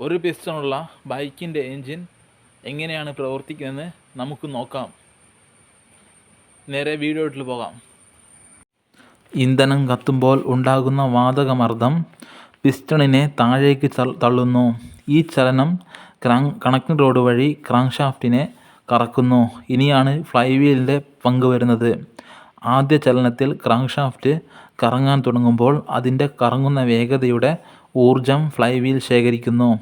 ഒരു പിസ്റ്റണുള്ള ബൈക്കിന്റെ എൻജിൻ എങ്ങനെയാണ് പ്രവർത്തിക്കുന്നതെന്ന് നമുക്ക് നോക്കാം. നേരെ വീഡിയോയിൽ പോകാം. ഇന്ധനം കത്തുമ്പോൾ ഉണ്ടാകുന്ന വാതകമർദ്ദം പിസ്റ്റണിനെ താഴേക്ക് തള്ളുന്നു. ഈ ചലനം ക്രാങ് കണക്റ്റിംഗ് റോഡ് വഴി ക്രാങ്ക്ഷാഫ്റ്റിനെ കറക്കുന്നു. ഇനിയാണ് ഫ്ലൈ വീലിന്റെ പങ്ക് വരുന്നത്. ആദ്യ ചലനത്തിൽ ക്രാങ്ക്ഷാഫ്റ്റ് കറങ്ങാൻ തുടങ്ങുമ്പോൾ അതിന്റെ കറങ്ങുന്ന വേഗതയുടെ ഊർജം ഫ്ലൈവീൽ ശേഖരിക്കുന്നു.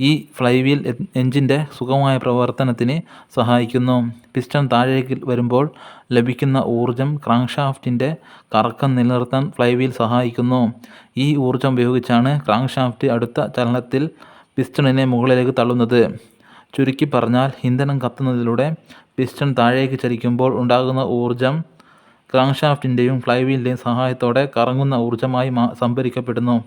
ഈ ഫ്ലൈവീൽ വീൽ എഞ്ചിന്റെ സുഗമമായ പ്രവർത്തനത്തിന് സഹായിക്കുന്നു. പിസ്റ്റൺ താഴേക്ക് വരുമ്പോൾ ലഭിക്കുന്ന ഊർജം ക്രാങ്ക്ഷാഫ്റ്റിന്റെ കറക്കം നിലനിർത്താൻ ഫ്ലൈവീൽ സഹായിക്കുന്നു. ഈ ഊർജം ഉപയോഗിച്ചാണ് ക്രാങ്ക്ഷാഫ്റ്റ് അടുത്ത ചലനത്തിൽ പിസ്റ്റണിനെ മുകളിലേക്ക് തള്ളുന്നത്. ചുരുക്കി പറഞ്ഞാൽ ഇന്ധനം കത്തുന്നതിലൂടെ പിസ്റ്റൺ താഴേക്ക് ചലിക്കുമ്പോൾ ഉണ്ടാകുന്ന ഊർജം ക്രാങ്ക്ഷാഫ്റ്റിന്റെയും ഫ്ലൈവീലിന്റെയും സഹായത്തോടെ കറങ്ങുന്ന ഊർജമായി മാ സംഭരിക്കപ്പെടുന്നു.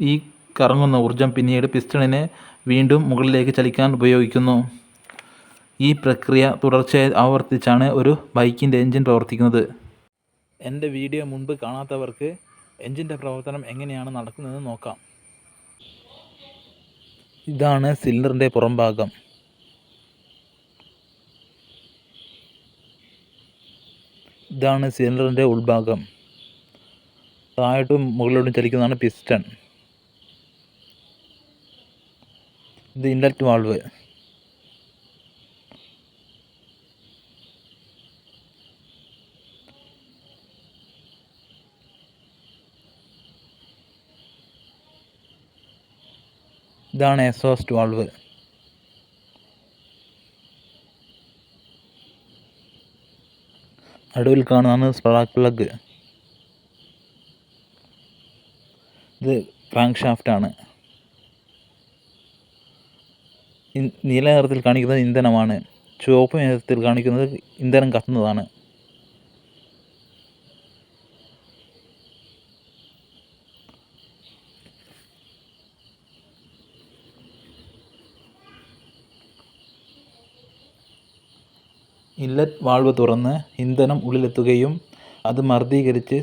ഈ കറങ്ങുന്ന ഊർജം പിന്നീട് പിസ്റ്റണിനെ വീണ്ടും മുകളിലേക്ക് ചലിക്കാൻ ഉപയോഗിക്കുന്നു. ഈ പ്രക്രിയ തുടർച്ചയായി ആവർത്തിച്ചാണ് ഒരു ബൈക്കിന്റെ എൻജിൻ പ്രവർത്തിക്കുന്നത്. എന്റെ വീഡിയോ മുൻപ് കാണാത്തവർക്ക് എൻജിന്റെ പ്രവർത്തനം എങ്ങനെയാണ് നടക്കുന്നതെന്ന് നോക്കാം. ഇതാണ് സിലിണ്ടറിന്റെ പുറംഭാഗം ഇതാണ് സിലിണ്ടറിന്റെ ഉൾഭാഗം. താഴോട്ടും മുകളിലോട്ടും ചലിക്കുന്നതാണ് പിസ്റ്റൺ ഇത് ഇൻലെറ്റ് വാൾവ് ഇതാണ് എക്സോസ്റ്റ് വാൾവ് നടുവിൽ കാണുന്നതാണ് സ്പാർക്ക് പ്ലഗ് ഇത് ക്രാങ്ക് ഷാഫ്റ്റാണ് നീല നിറത്തിൽ കാണിക്കുന്നത് ഇന്ധനമാണ് ചുവപ്പ് നിറത്തിൽ കാണിക്കുന്നത് ഇന്ധനം കത്തുന്നതാണ് ഇല്ലറ്റ് വാൾവ് തുറന്ന് ഇന്ധനം ഉള്ളിലെത്തുകയും അത് മർദ്ദീകരിച്ച്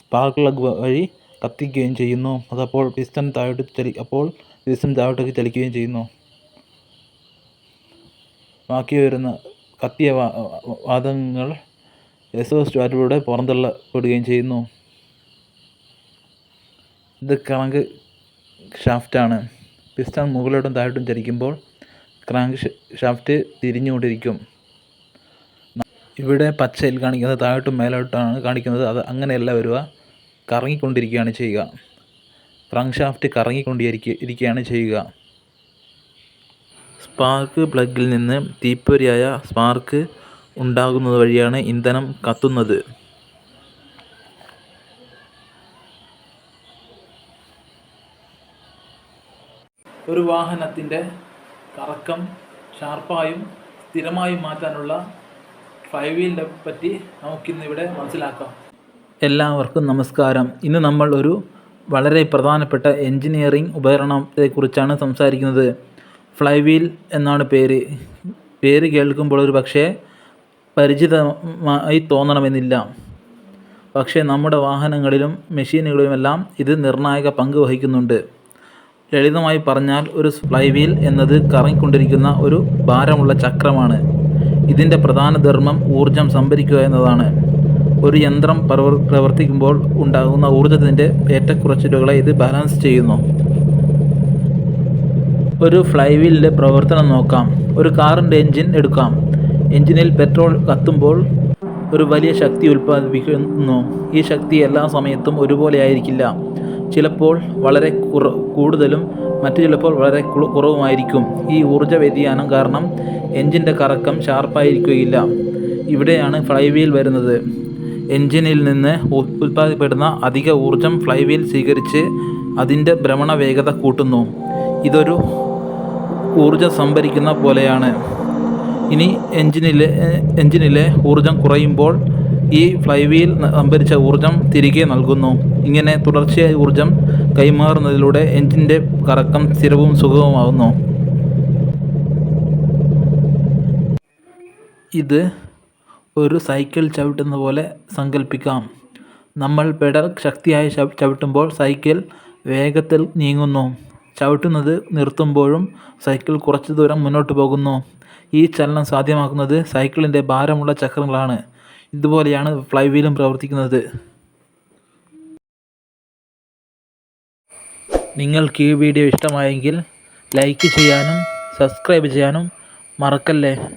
സ്പാർക്ക് പ്ലഗ് വഴി കത്തിക്കുകയും ചെയ്യുന്നു. അതപ്പോൾ പിസ്റ്റൺ താഴോട്ട് ചലി അപ്പോൾ പിസ്റ്റൺ താഴോട്ടേക്ക് ചലിക്കുകയും ചെയ്യുന്നു. ബാക്കി വരുന്ന കത്തിയ വാതകങ്ങൾ വാൽവിലൂടെ പുറന്തള്ളപ്പെടുകയും ചെയ്യുന്നു. ഇത് ക്രാങ്ക് ഷാഫ്റ്റാണ്. പിസ്റ്റൺ മുകളിലോട്ടും താഴോട്ടും ചലിക്കുമ്പോൾ ക്രാങ്ക് ഷാഫ്റ്റ് തിരിഞ്ഞുകൊണ്ടിരിക്കും. ഇവിടെ പച്ചയിൽ കാണിക്കുന്നത് താഴോട്ടും മേലോട്ടാണ് കാണിക്കുന്നത്. അത് അങ്ങനെയല്ല വരിക. കറങ്ങിക്കൊണ്ടിരിക്കുകയാണ് ചെയ്യുക. ക്രാങ്ക് ഷാഫ്റ്റ് കറങ്ങിക്കൊണ്ടിരിക്കുക ഇരിക്കുകയാണ് ചെയ്യുക. സ്പാർക്ക് പ്ലഗിൽ നിന്ന് തീപ്പൊരിയായ സ്പാർക്ക് ഉണ്ടാകുന്നത് വഴിയാണ് ഇന്ധനം കത്തുന്നത്. ഒരു വാഹനത്തിന്റെ കറക്കം ഷാർപ്പായും സ്ഥിരമായും മാറ്റാനുള്ള ഫൈവ് വീലിനെ പറ്റി നമുക്കിന്നിവിടെ മനസ്സിലാക്കാം. എല്ലാവർക്കും നമസ്കാരം. ഇന്ന് നമ്മൾ ഒരു വളരെ പ്രധാനപ്പെട്ട എൻജിനീയറിംഗ് ഉപകരണത്തെക്കുറിച്ചാണ് സംസാരിക്കുന്നത്. ഫ്ലൈ വീൽ എന്നാണ് പേര്. പേര് കേൾക്കുമ്പോൾ ഒരു പക്ഷേ പരിചിതമായി തോന്നണമെന്നില്ല. പക്ഷേ നമ്മുടെ വാഹനങ്ങളിലും മെഷീനുകളിലുമെല്ലാം ഇത് നിർണായക പങ്ക് വഹിക്കുന്നുണ്ട്. ലളിതമായി പറഞ്ഞാൽ ഒരു ഫ്ലൈ വീൽ എന്നത് കറങ്ങിക്കൊണ്ടിരിക്കുന്ന ഒരു ഭാരമുള്ള ചക്രമാണ്. ഇതിന്റെ പ്രധാന ധർമ്മം ഊർജം സംഭരിക്കുക എന്നതാണ്. ഒരു യന്ത്രം പ്രവർ പ്രവർത്തിക്കുമ്പോൾ ഉണ്ടാകുന്ന ഊർജത്തിന്റെ ഏറ്റക്കുറച്ചിലുകളെ ഇത് ബാലൻസ് ചെയ്യുന്നു. ഒരു ഫ്ലൈ വീലിന്റെ പ്രവർത്തനം നോക്കാം. ഒരു കാറിന്റെ എൻജിൻ എടുക്കാം. എൻജിനിൽ പെട്രോൾ കത്തുമ്പോൾ ഒരു വലിയ ശക്തി ഉൽപ്പാദിപ്പിക്കുന്നു. ഈ ശക്തി എല്ലാ സമയത്തും ഒരുപോലെ ആയിരിക്കില്ല. ചിലപ്പോൾ വളരെ കൂടുതലും മറ്റു ചിലപ്പോൾ വളരെ കുറ- കുറവുമായിരിക്കും. ഈ ഊർജ വ്യതിയാനം കാരണം എൻജിന്റെ കറക്കം ഷാർപ്പായിരിക്കുകയില്ല. ഇവിടെയാണ് ഫ്ലൈ വീൽ വരുന്നത്. എൻജിനിൽ നിന്ന് ഉൽപ്പാദിപ്പെടുന്ന അധിക ഊർജം ഫ്ലൈവീൽ സ്വീകരിച്ച് അതിന്റെ ഭ്രമണ വേഗത കൂട്ടുന്നു. ഇതൊരു ഊർജം സംഭരിക്കുന്ന പോലെയാണ്. ഇനി എൻജിനിലെ എൻജിനിലെ ഊർജം കുറയുമ്പോൾ ഈ ഫ്ലൈവീൽ സംഭരിച്ച ഊർജം തിരികെ നൽകുന്നു. ഇങ്ങനെ തുടർച്ചയായി ഊർജം കൈമാറുന്നതിലൂടെ എൻജിന്റെ കറക്കം സ്ഥിരവും സുഗമമാകുന്നു ഇത് ഒരു സൈക്കിൾ ചവിട്ടുന്ന പോലെ സങ്കല്പിക്കാം നമ്മൾ പെഡൽ ശക്തിയായി ചവി- ചവിട്ടുമ്പോൾ സൈക്കിൾ വേഗത്തിൽ നീങ്ങുന്നു. ചവിട്ടുന്നത് നിർത്തുമ്പോഴും സൈക്കിൾ കുറച്ച് ദൂരം മുന്നോട്ട് പോകുന്നു. ഈ ചലനം സാധ്യമാക്കുന്നത് സൈക്കിളിന്റെ ഭാരമുള്ള ചക്രങ്ങളാണ്. ഇതുപോലെയാണ് ഫ്ലൈ വീലും പ്രവർത്തിക്കുന്നത്. നിങ്ങൾക്ക് ഈ വീഡിയോ ഇഷ്ടമായെങ്കിൽ ലൈക്ക് ചെയ്യാനും സബ്സ്ക്രൈബ് ചെയ്യാനും മറക്കല്ലേ?